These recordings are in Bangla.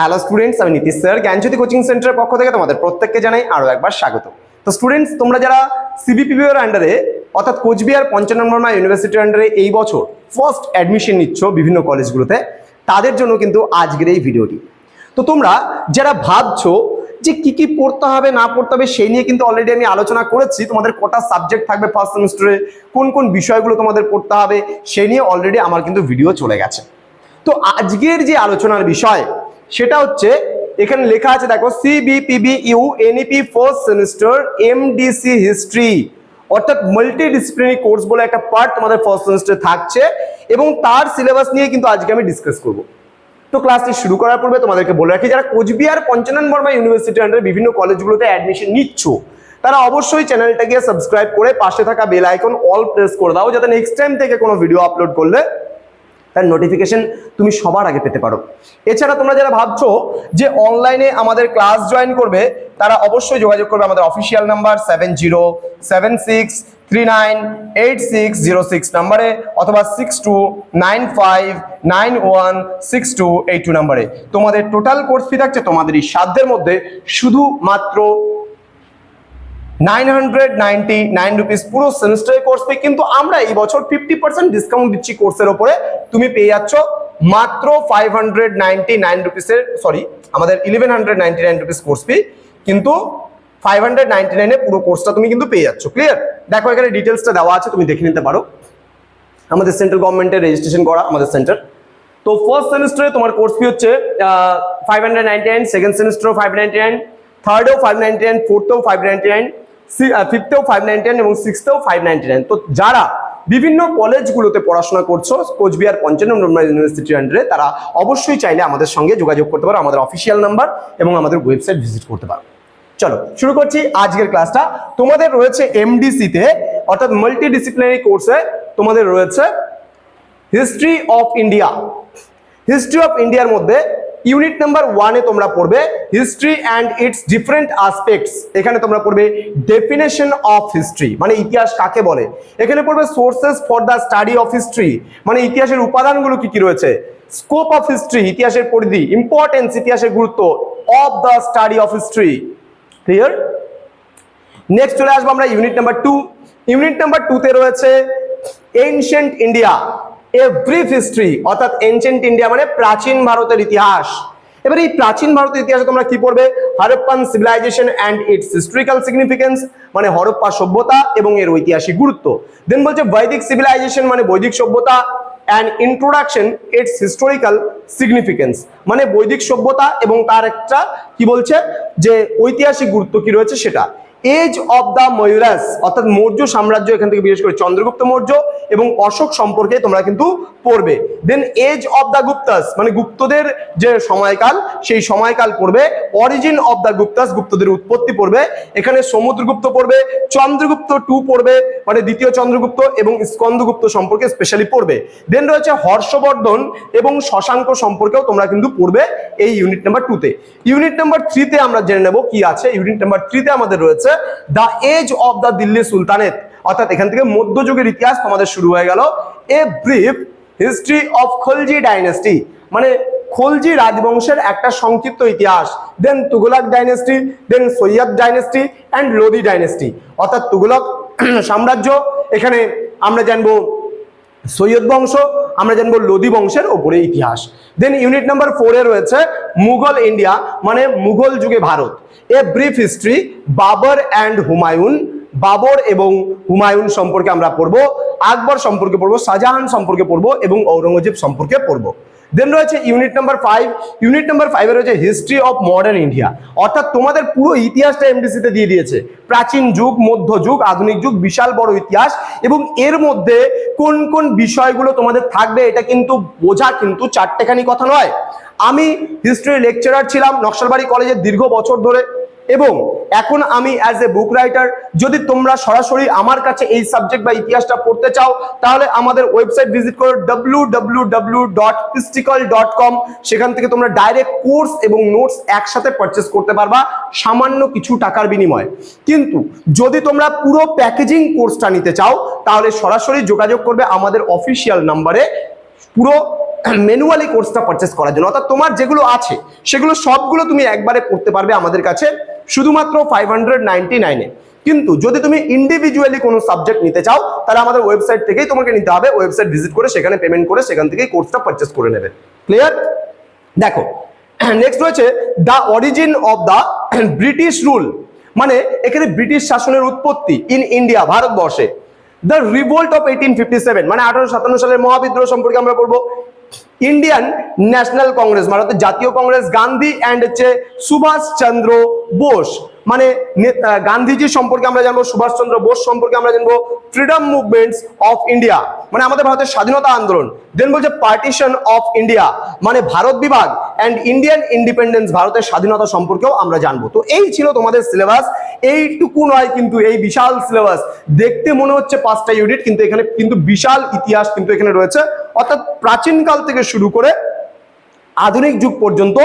হ্যালো স্টুডেন্টস আমি নীতিশ স্যার। জ্ঞানজ্যোতি কোচিং সেন্টারের পক্ষ থেকে তোমাদের প্রত্যেককে জানাই আরও একবার স্বাগত। তো স্টুডেন্টস তোমরা যারা সিবিপিবিওর আন্ডারে অর্থাৎ কোচবিহার পঞ্চানন বর্মা ইউনিভার্সিটির আন্ডারে এই বছর ফার্স্ট অ্যাডমিশন নিচ্ছ বিভিন্ন কলেজগুলোতে তাদের জন্য কিন্তু আজকের এই ভিডিওটি তো তোমরা যারা ভাবছ যে কি কি পড়তে হবে, না পড়তে হবে, সেই নিয়ে কিন্তু অলরেডি আমি আলোচনা করেছি। তোমাদের কটা সাবজেক্ট থাকবে ফার্স্ট সেমিস্টারে কোন কোন বিষয়গুলো তোমাদের পড়তে হবে, সেই নিয়ে অলরেডি আমার কিন্তু ভিডিও চলে গেছে। তো আজকের যে আলোচনার বিষয় সেটা হচ্ছে, এখানে লেখা আছে, দেখো সিবিপিবি you N E P first semester MDC history অর্থাৎ মাল্টি ডিসিপ্লিনারি কোর্স বলে একটা পার্ট তোমাদের ফার্স্ট সেমিস্টারে থাকছে এবং তার সিলেবাস নিয়ে কিন্তু আজকে আমি ডিসকাস করব। তো ক্লাসটি শুরু করার পূর্বে তোমাদেরকে বলে রাখি, যারা কোচবিহার, পঞ্চানন বর্মা ইউনিভার্সিটির আন্ডারে বিভিন্ন কলেজগুলোতে অ্যাডমিশন নিচ্ছ, তারা অবশ্যই চ্যানেলটাকে সাবস্ক্রাইব করে পাশে থাকা বেল আইকন অল প্রেস করে দাও, যাতে নেক্সট টাইম থেকে কোনো ভিডিও আপলোড করলে তার নোটিফিকেশন তুমি সবার আগে পেতে পারো। এছাড়া তোমরা যারা ভাবছ যে অনলাইনে আমাদের ক্লাস জয়েন করবে, তারা অবশ্যই যোগাযোগ করবে আমাদের official number seven zero seven six three nine eight six zero six নাম্বারে অথবা six two nine five nine one six two eight two নাম্বারে তোমাদের টোটাল কোর্স ফি থাকছে তোমাদের এই সাধ্যের মধ্যে, শুধুমাত্র nine hundred ninety nine rupees পুরো সেমিস্টারের কোর্স ফি কিন্তু আমরা এই বছর ফিফটি পার্সেন্ট ডিসকাউন্ট দিচ্ছি কোর্সের ওপরে। তুমি পেয়ে যাচ্ছ মাত্র ফাইভ হান্ড্রেড নাইনটি নাইন রুপিসের সরি আমাদের eleven hundred ninety nine rupees course fee কিন্তু ফাইভ হান্ড্রেড নাইনটি নাইনে পুরো কোর্সটা তুমি কিন্তু পেয়ে যাচ্ছ ক্লিয়ার দেখো, এখানে ডিটেলসটা দেওয়া আছে, তুমি দেখে নিতে পারো। আমাদের সেন্ট্রাল গভর্নমেন্টের রেজিস্ট্রেশন করা, আমাদের সেন্টার তো ফার্স্ট সেমিস্টারে তোমার কোর্স ফি হচ্ছে five hundred ninety nine second সেমিস্টারও five ninety nine থার্ডেও ফাইভ নাইনটি নাইন ফোর্থেও ফাইভ নাইনটি নাইন ফিফথেও ফাইভ নাইনটি নাইন এবং সিক্সথেও ফাইভ নাইনটি নাইন তো যারা বিভিন্ন কলেজগুলোতে পড়াশোনা করছ, কোচবিহার পঞ্চানন ইউনিভার্সিটির আন্ডারে তারা অবশ্যই চাইলে আমাদের সঙ্গে যোগাযোগ করতে পারো, আমাদের অফিসিয়াল নাম্বার এবং আমাদের ওয়েবসাইট ভিজিট করতে পারো। চলো, শুরু করছি আজকের ক্লাসটা তোমাদের রয়েছে এমডিসিতে অর্থাৎ মাল্টি ডিসিপ্লিনারি কোর্সে তোমাদের রয়েছে history of India history of ইন্ডিয়ার মধ্যে ইউনিট নাম্বার ওয়ানে তোমরা পড়বে history and its different aspects এখানে তোমরা পড়বে ডেফিনেশন অফ হিস্ট্রি মানে ইতিহাস কাকে বলে? এখানে পড়বে sources for the study of history মানে ইতিহাসের উপাদানগুলো কি কি রয়েছে? স্কোপ অফ হিস্ট্রি ইতিহাসের পরিধি ইম্পর্টেন্স ইতিহাসের গুরুত্ব of the study of history clear next চলে আসব আমরা unit number two unit number টুতে রয়েছে ancient India a brief history অর্থাৎ এনশিয়েন্ট ইন্ডিয়া মানে প্রাচীন ভারতের ইতিহাস। এবার এই প্রাচীন ভারতের ইতিহাসে তোমরা কি পড়বে? Harappan civilization and its historical significance মানে হরপ্পা সভ্যতা এবং এর ঐতিহাসিক গুরুত্ব। দেন বলছে বৈদিক সিভিলাইজেশন মানে বৈদিক সভ্যতা and introduction its historical significance মানে বৈদিক সভ্যতা এবং তার একটা কি বলছে? যে ঐতিহাসিক গুরুত্ব কি রয়েছে সেটা। এজ অফ দ্য ময়ুরাস অর্থাৎ মৌর্য সাম্রাজ্য এখান থেকে বিশেষ করে চন্দ্রগুপ্ত মৌর্য এবং অশোক সম্পর্কে তোমরা কিন্তু পড়বে। Then age of the Guptas মানে গুপ্তদের যে সময়কাল, সেই সময়কাল পড়বে। অরিজিন অফ দ্য গুপ্তাস গুপ্তদের উৎপত্তি পড়বে। এখানে সমুদ্রগুপ্ত পড়বে, চন্দ্রগুপ্ত টু পড়বে মানে দ্বিতীয় চন্দ্রগুপ্ত এবং স্কন্দগুপ্ত সম্পর্কে স্পেশালি পড়বে। দেন রয়েছে হর্ষবর্ধন এবং শশাঙ্ক সম্পর্কেও তোমরা কিন্তু পড়বে এই ইউনিট নাম্বার টুতে ইউনিট নাম্বার থ্রিতে আমরা জেনে নেব কি আছে। ইউনিট নাম্বার থ্রিতে আমাদের রয়েছে the age of the Delhi sultanate অর্থাৎ এখান থেকে মধ্যযুগের ইতিহাস তোমাদের শুরু হয়ে গেল। A brief history of Khalji dynasty মানে খলজি রাজবংশের একটা সংক্ষিপ্ত ইতিহাস। Then Tughlaq dynasty then Sayyid dynasty and Lodi dynasty অর্থাৎ তুগলক সাম্রাজ্য। এখানে আমরা জানব সৈয়দ বংশ, আমরা জানব লোদি বংশের ওপরে ইতিহাস। দেন ইউনিট নাম্বার ফোরে রয়েছে মুঘল ইন্ডিয়া মানে মুঘল যুগে Bharat. A brief history Babur and Humayun. Babur এবং হুমায়ুন সম্পর্কে আমরা পড়ব, আকবর সম্পর্কে পড়ব, শাহজাহান সম্পর্কে পড়ব এবং ঔরঙ্গজেব সম্পর্কে পড়ব। দেন রয়েছে unit number five unit number ফাইভে রয়েছে হিস্ট্রি অফ মডার্ন ইন্ডিয়া অর্থাৎ তোমাদের পুরো ইতিহাসটা এমডিসিতে দিয়ে দিয়েছে। প্রাচীন যুগ, মধ্য যুগ, আধুনিক যুগ, বিশাল বড় ইতিহাস এবং এর মধ্যে কোন কোন বিষয়গুলো তোমাদের থাকবে এটা কিন্তু বোঝা কিন্তু চারটেখানি কথা নয়। আমি হিস্ট্রি লেকচারার ছিলাম নকশালবাড়ি কলেজের দীর্ঘ বছর ধরে। এবং এখন আমি অ্যাজ এ বুক রাইটার যদি তোমরা সরাসরি আমার কাছে এই সাবজেক্ট বা ইতিহাসটা পড়তে চাও, তাহলে আমাদের ওয়েবসাইট ভিজিট করো ডাব্লু ডাব্লু ডাব্লু ডট পিস্টিকল ডট কম সেখান থেকে তোমরা ডাইরেক্ট কোর্স এবং নোটস একসাথে পারচেস করতে পারবা, সামান্য কিছু টাকার বিনিময়ে। কিন্তু যদি তোমরা পুরো প্যাকেজিং কোর্সটা নিতে চাও, তাহলে সরাসরি যোগাযোগ করবে আমাদের অফিসিয়াল নাম্বারে পুরো ম্যানুয়ালি কোর্সটা পারচেস করার জন্য। অর্থাৎ তোমার যেগুলো আছে, সেগুলো সবগুলো তুমি একবারে পড়তে পারবে আমাদের কাছে। শুধুমাত্র ফাইভ হান্ড্রেড নাইনটি নাইনে কিন্তু যদি তুমি ইন্ডিভিজুয়ালি কোনো সাবজেক্ট নিতে চাও, তাহলে আমাদের ওয়েবসাইট থেকেই তোমাকে নিতে হবে। ওয়েবসাইট ভিজিট করে, সেখানে পেমেন্ট করে, সেখান থেকেই কোর্সটা পারচেস করে নেবে। ক্লিয়ার দেখো নেক্সট রয়েছে the origin of the British rule মানে এখানে ব্রিটিশ শাসনের উৎপত্তি ইন ইন্ডিয়া ভারতবর্ষে। The revolt of eighteen fifty seven মানে আঠারোশো সাতান্ন সালের মহাবিদ্রোহ সম্পর্কে আমরা পড়ব। ইন্ডিয়ান ন্যাশনাল কংগ্রেস ভারতের জাতীয় কংগ্রেস গান্ধী অ্যান্ড হচ্ছে সুভাষ চন্দ্র বোস মানে গান্ধীজি সম্পর্কে আমরা জানব, সুভাষচন্দ্র বোস সম্পর্কে আমরা জানব, ফ্রিডম মুভমেন্টস অফ ইন্ডিয়া মানে আমাদের ভারতের স্বাধীনতা আন্দোলন। দেন বলছে পার্টিশন অফ ইন্ডিয়া মানে ভারত বিভাগ অ্যান্ড ইন্ডিয়ান ইন্ডিপেন্ডেন্স ভারতের স্বাধীনতা সম্পর্কেও আমরা জানব। তো এই ছিল তোমাদের সিলেবাস এইটুকু নয় কিন্তু এই বিশাল সিলেবাস দেখতে মনে হচ্ছে পাঁচটা ইউনিট কিন্তু এখানে কিন্তু বিশাল ইতিহাস কিন্তু এখানে রয়েছে। অর্থাৎ প্রাচীনকাল থেকে শুরু করে আধুনিক যুগ পর্যন্ত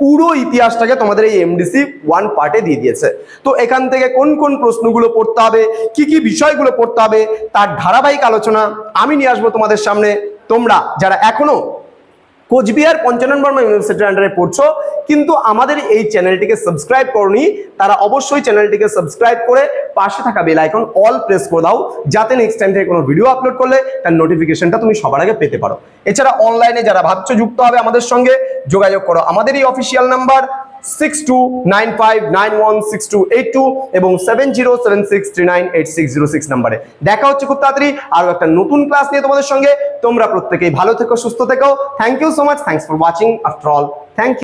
পুরো ইতিহাসটাকে তোমাদের এই এমডিসি ওয়ান পার্টে দিয়ে দিয়েছে। তো এখান থেকে কোন কোন প্রশ্নগুলো পড়তে হবে, কি কি বিষয়গুলো পড়তে হবে, তার ধারাবাহিক আলোচনা আমি নিয়ে আসব তোমাদের সামনে। তোমরা যারা এখনও কোচবিহার পঞ্চানন বর্মা ইউনিভার্সিটির আন্ডারে পড়ছো। কিন্তু আমাদের এই চ্যানেলটিকে সাবস্ক্রাইব করনি, তারা অবশ্যই চ্যানেলটিকে সাবস্ক্রাইব করে পাশে থাকা বেল আইকন অল প্রেস করে দাও, যাতে নেক্সট টাইম থেকে কোনো ভিডিও আপলোড করলে তার নোটিফিকেশনটা তুমি সবার আগে পেতে পারো। এছাড়া অনলাইনে যারা ভাবছ যুক্ত হবে আমাদের সঙ্গে, যোগাযোগ করো। আমাদের এই অফিসিয়াল নাম্বার এবং seven zero seven six three nine eight six zero six নাম্বারে। দেখা হচ্ছে খুব তাড়াতাড়ি আরও একটা নতুন ক্লাস নিয়ে তোমাদের সঙ্গে। তোমরা প্রত্যেকেই ভালো থেকো, সুস্থ থেকো। Thank you so much thanks for watching after all thank you